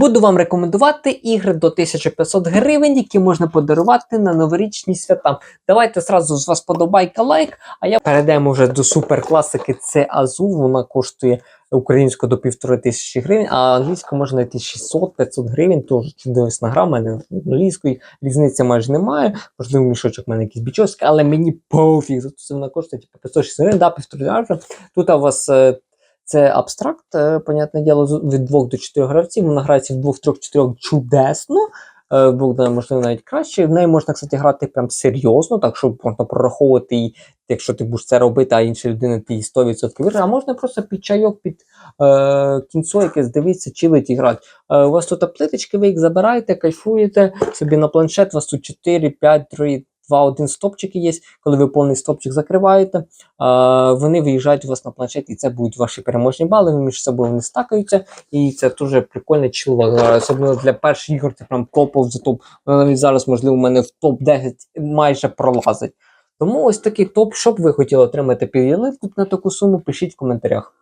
Буду вам рекомендувати ігри до 1500 гривень, які можна подарувати на новорічні свята. Давайте зразу з вас подобайка лайк, а я перейдемо вже до суперкласики. Це Азул. Вона коштує українську до півтори тисячі гривень, а англійську можна знайти 600-500 гривень. Тож чудовісна гра, в мене англійської різниці майже немає. Можливо, мішочок в мене якийсь бічовський, але мені пофіг. Зато це вона коштує типу, 500 гривень, да, півтори. Тут у вас. Це абстракт, е, понятне діло, від 2 до 4 гравців. Вона грається в 2, 3, 4 чудесно. Е, Буде, можливо, навіть краще. В неї можна, кстати, грати прям серйозно, так що можна прораховувати її, якщо ти будеш це робити, а інша людина ти 100% вірить. А можна просто під чайок, під е, кінцо якесь дивитися, чилить і грати. Е, у вас тут плиточки, ви їх забираєте, кайфуєте собі на планшет, у вас тут 4, 5, 3, 2, 1 стопчики є. Коли ви повний стопчик закриваєте, вони виїжджають у вас на планшет, і це будуть ваші переможні бали. Ви між собою не стакаються, і це дуже прикольна чилова гра. Особливо для перших ігор це прям топов за топ. Вона навіть зараз, можливо, у мене в топ 10 майже пролазить. Тому ось такий топ, що б ви хотіли отримати під ялинку на таку суму, пишіть в коментарях.